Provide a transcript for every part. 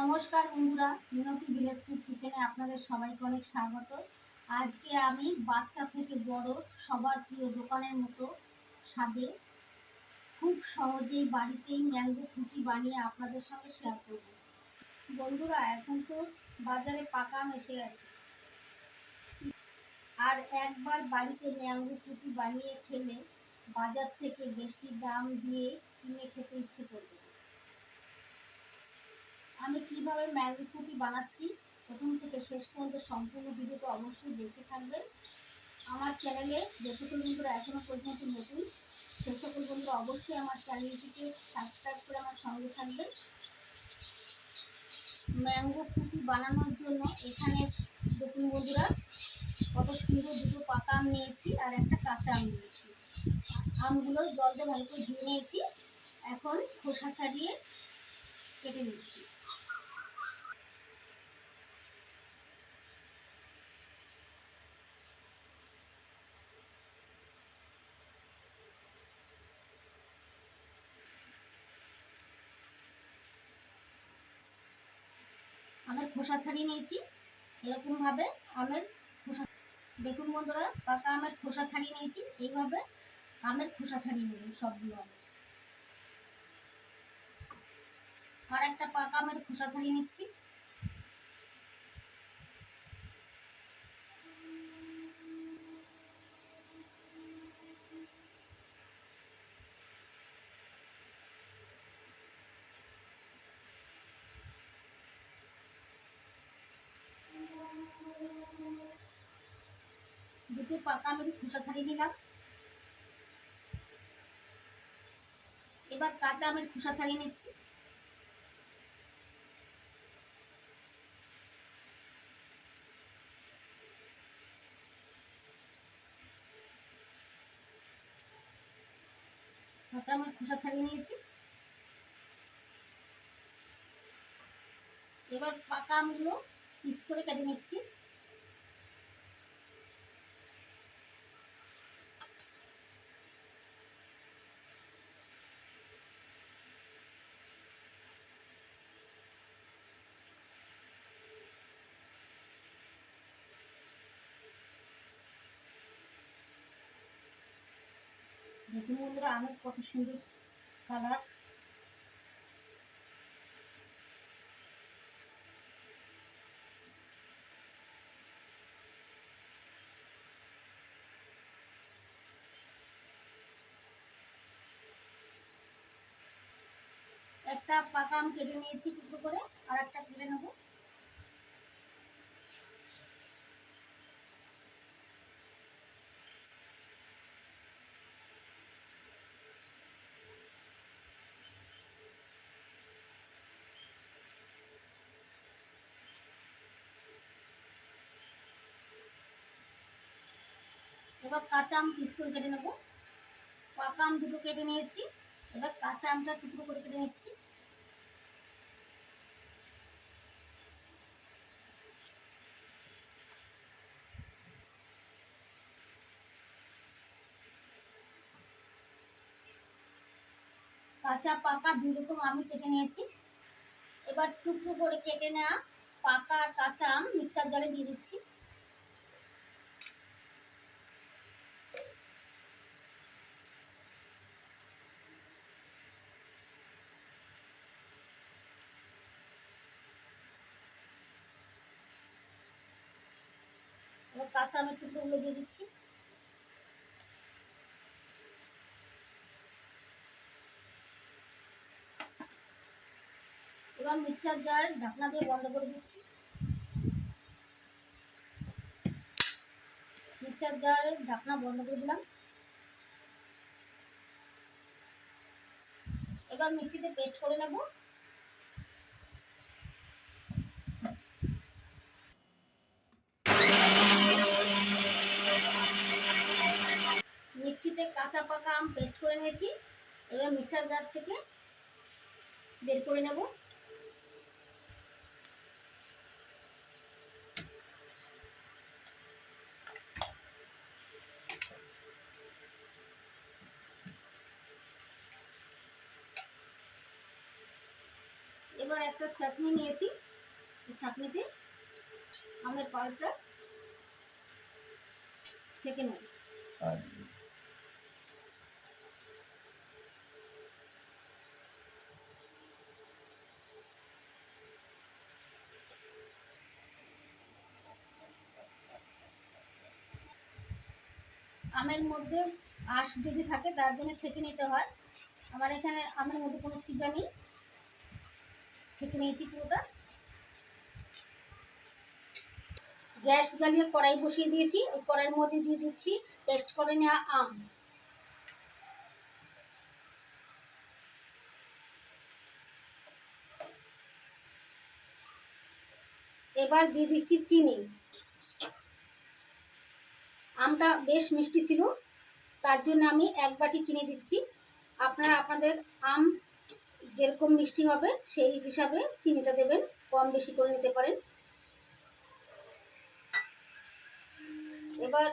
নমস্কার বন্ধুরা, মিনতি village food কিচেনে আপনাদের সবাইকে অনেক স্বাগত। আজকে আমি বাচ্চা থেকে বড় সবার প্রিয় দোকানের মতো স্বাদে খুব সহজেই বাড়িতেই ম্যাঙ্গো ফুটি বানিয়ে আপনাদের সঙ্গে শেয়ার করব। বন্ধুরা, এখন তো বাজারে পাকা এসে গেছে। আর একবার বাড়িতে ম্যাঙ্গো ফুটি বানিয়ে খেলে বাজার থেকে বেশি দাম দিয়ে কিনে খেতে ইচ্ছে করবে। আমি কীভাবে ম্যাঙ্গো ফুটি বানাচ্ছি, প্রথম থেকে শেষ পর্যন্ত সম্পূর্ণ ভিডিওটা অবশ্যই দেখতে থাকবেন। আমার চ্যানেলে যে সকল বন্ধুরা এখনও পর্যন্ত নতুন, সে সকল বন্ধুরা অবশ্যই আমার চ্যানেলটিকে সাবস্ক্রাইব করে আমার সঙ্গে থাকবেন। ম্যাঙ্গো ফুটি বানানোর জন্য এখানে দেখুন বন্ধুরা, কত সুন্দর দুটো পাকা আম নিয়েছি আর একটা কাঁচা আম নিয়েছি। আমগুলো জল দিয়ে ভালো করে ধুয়ে নিয়েছি, এখন খোসা ছাড়িয়ে কেটে নিচ্ছি আমের খোসা ছাড়িয়ে নিয়েছি। এরকমভাবে আমের খোসা দেখুন বন্ধুরা, পাকা আমের খোসা ছাড়িয়ে নিয়েছি। এইভাবে আমের খোসা ছাড়িয়ে নেবেন সবগুলো আমের। আর একটা পাকা আমের খোসা ছাড়িয়ে নিচ্ছি। পাকা খোসা ছাড়িয়ে নিলাম। এবার কাঁচা আমের খোসা ছাড়িয়ে নিচ্ছি। কাঁচা আমের খোসা ছাড়িয়ে নিয়েছি। এবার পাকা আমগুলো পিস করে কেটে নিচ্ছি। আমের কত সুন্দর কালার একটা পাকা আম কেটে নিয়েছি টুকরো করে আর একটা কেটে নেব। এবার কাঁচা আম পিস করে কেটে নেব। পাকা আম দুটো কেটে নিয়েছি। এবার কাঁচা আমটা টুকরো করে কেটে নিচ্ছি। কাঁচা, পাকা দুই রকম আমি কেটে নিয়েছি। এবার টুকরো করে কেটে নেওয়া পাকা আর কাঁচা আম মিক্সার জারে দিয়ে দিচ্ছি এবার কাঁচা আমের টুকরোগুলো দিয়ে দিচ্ছি। এবার মিক্সার জার ঢাকনা দিয়ে বন্ধ করে দিচ্ছি। মিক্সার জারের ঢাকনা বন্ধ করে দিলাম। এবার মিক্সিতে পেস্ট করে নেব। মিক্সিতে কাঁচা পাকা আম পেস্ট করে নিয়েছি। এবার মিক্সার জার থেকে বের করে নেব। এবার একটা চাটনি নিয়েছি। চাটনিতে আমের পাল্পটা সেকে নেব। আমের মধ্যে আঁশ যদি থাকে, তার জন্য ছেঁকে নিতে হয়। আমার এখানে আমের মধ্যে কোনো সিটা নেই। ছেঁকে নিয়েছি পুরোটা। গ্যাস জ্বালিয়ে কড়াই বসিয়ে দিয়েছি। ওই কড়াইয়ের মধ্যে দিয়ে দিচ্ছি পেস্ট করে নেওয়া আম। এবার দিয়ে দিচ্ছি চিনি। আমটা বেশ মিষ্টি ছিল। তার জন্য আমি এক বাটি চিনি দিচ্ছি। আপনারা আপনাদের আম যেরকম মিষ্টি হবে, সেই হিসাবে চিনিটা দেবেন। কম বেশি করে নিতে পারেন। এবার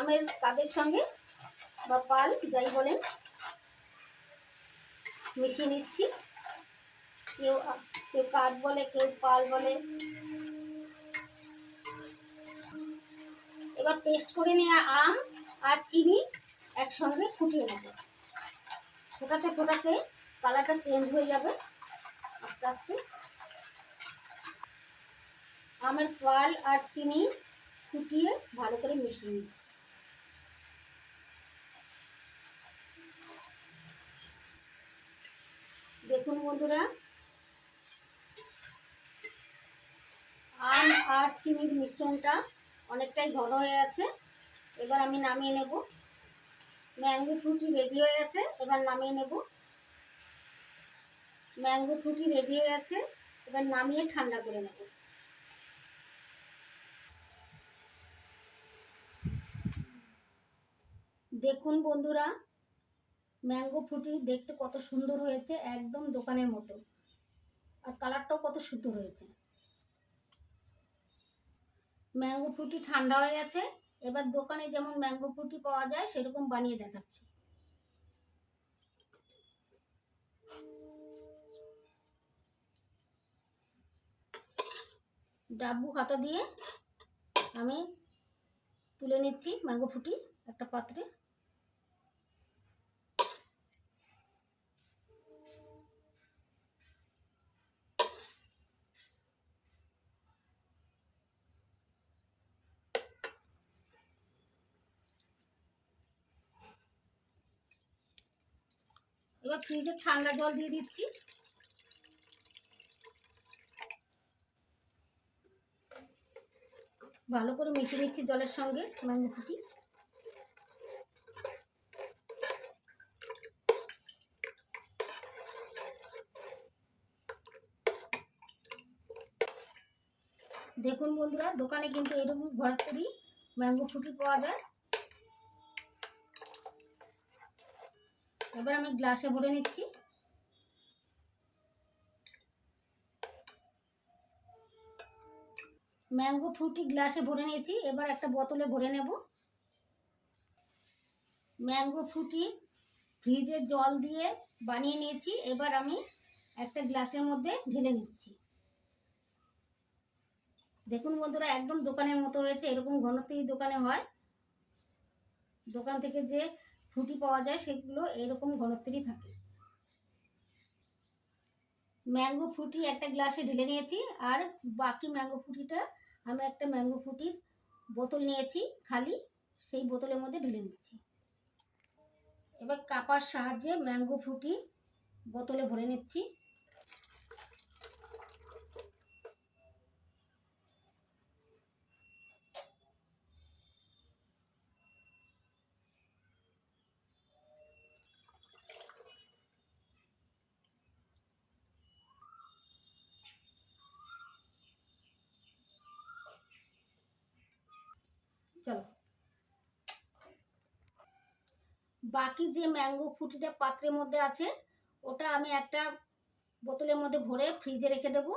আমের কাদের সঙ্গে বা পাল, যাই বলেন, মিশিয়ে নিচ্ছি। কেউ কেউ কাদ বলে, কেউ পাল বলে। এবার পেস্ট করে নেওয়া আম আর চিনি একসঙ্গে ফুটিয়ে নেব। ফোটাতে ফোটাতে কালারটা চেঞ্জ হয়ে যাবে আস্তে আস্তে। আমের পাল আর চিনি ফুটিয়ে ভালো করে মিশিয়ে নিচ্ছি। দেখুন বন্ধুরা, আম আর চিনির মিশ্রণটা অনেকটাই ঘন হয়ে আছে এবার আমি নামিয়ে নেব। ম্যাঙ্গো ফ্রুটি রেডি হয়ে গেছে, এবার নামিয়ে নেব। ম্যাঙ্গো ফ্রুটি রেডি হয়ে গেছে, এবার নামিয়ে ঠান্ডা করে নেব। দেখুন বন্ধুরা, ম্যাঙ্গো ফ্রুটি দেখতে কত সুন্দর হয়েছে, একদম দোকানের মতো। আর কালারটাও কত সুন্দর হয়েছে। ম্যাঙ্গো ফ্রুটি ঠান্ডা হয়ে গেছে। এবার দোকানে যেমন ম্যাঙ্গো ফ্রুটি পাওয়া যায়, সেরকম বানিয়ে দেখাচ্ছি। ডাব্বু হাতা দিয়ে আমি তুলে নিচ্ছি ম্যাঙ্গো ফুটি একটা পাত্রে। এবার ফ্রিজে ঠান্ডা জল দিয়ে দিচ্ছি। ভালো করে মিশিয়ে নিচ্ছি জলের সঙ্গে ম্যাঙ্গো ফুটি দেখুন বন্ধুরা, দোকানে কিন্তু এরকম ঘরের তৈরি ম্যাঙ্গো ফুটি পাওয়া যায়। এবার আমি গ্লাসে ভরে নিচ্ছি। ম্যাঙ্গো ফ্রুটি গ্লাসে ভরে নিয়েছি, এবার একটা বোতলে ভরে নেব। ম্যাঙ্গো ফ্রুটি ফ্রিজের জল দিয়ে বানিয়ে নিয়েছি, এবার আমি একটা গ্লাসের মধ্যে ঢেলে নিচ্ছি। দেখুন বন্ধুরা, একদম দোকানের মতো হয়েছে, এরকম ঘনত্বই দোকানে হয়। দোকান থেকে যে ফ্রুটি পাওয়া যায়, সেগুলো এরকম ঘনত্বেরই থাকে। ম্যাঙ্গো ফ্রুটি একটা গ্লাসে ঢেলে নিয়েছি, আর বাকি ম্যাঙ্গো ফ্রুটিটা আমি একটা ম্যাঙ্গো ফ্রুটির বোতল নিয়েছি খালি, সেই বোতলের মধ্যে ঢেলে নিচ্ছি। এবার কাপার সাহায্যে ম্যাঙ্গো ফ্রুটি বোতলে ভরে নিচ্ছি। চলো। বাকি যে ম্যাঙ্গো ফুটিটা পাত্রের মধ্যে আছে, ওটা আমি একটা বোতলের মধ্যে ভরে ফ্রিজে রেখে দেব।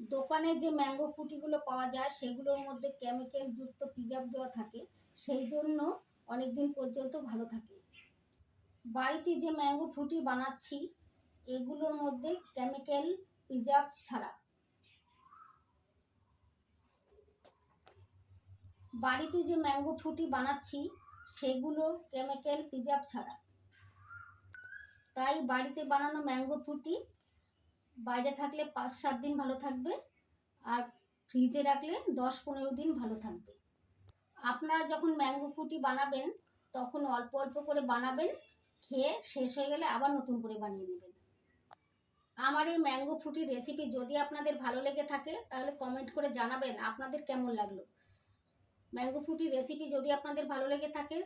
দোকানে যে ম্যাঙ্গো ফুটিগুলো পাওয়া যায়, সেগুলোর মধ্যে কেমিক্যাল যুক্ত প্রিজার্ভ দেওয়া থাকে, সেই জন্য অনেক দিন পর্যন্ত ভালো থাকে। বাড়িতে যে ম্যাঙ্গো ফ্রুটি বানাচ্ছি, এগুলোর মধ্যে কেমিক্যাল প্রিজার্ভ ছাড়া। বাড়িতে যে ম্যাঙ্গো ফ্রুটি বানাচ্ছি, সেগুলো কেমিক্যাল প্রিজার্ভ ছাড়া। তাই বাড়িতে বানানো ম্যাঙ্গো ফ্রুটি বাইরে থাকলে পাঁচ সাত দিন ভালো থাকবে আর ফ্রিজে রাখলে দশ পনেরো দিন ভালো থাকবে। আপনারা যখন ম্যাঙ্গো ফ্রুটি বানাবেন, তখন অল্প অল্প করে বানাবেন, খেয়ে শেষ হয়ে গেলে আবার নতুন করে বানিয়ে নেবেন। আমার এই ম্যাঙ্গো ফ্রুটির রেসিপি যদি আপনাদের ভালো লেগে থাকে, তাহলে কমেন্ট করে জানাবেন আপনাদের কেমন লাগল। ম্যাঙ্গো ফ্রুটির রেসিপি যদি আপনাদের ভালো লেগে থাকে।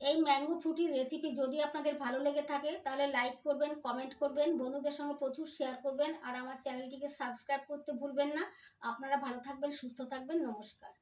এই ম্যাঙ্গো ফ্রুটির রেসিপি যদি আপনাদের ভালো লেগে থাকে, তাহলে লাইক করবেন কমেন্ট করবেন, বন্ধুদের সঙ্গে প্রচুর শেয়ার করবেন, আর আমার চ্যানেলটিকে সাবস্ক্রাইব করতে ভুলবেন না। আপনারা ভালো থাকবেন, সুস্থ থাকবেন, নমস্কার।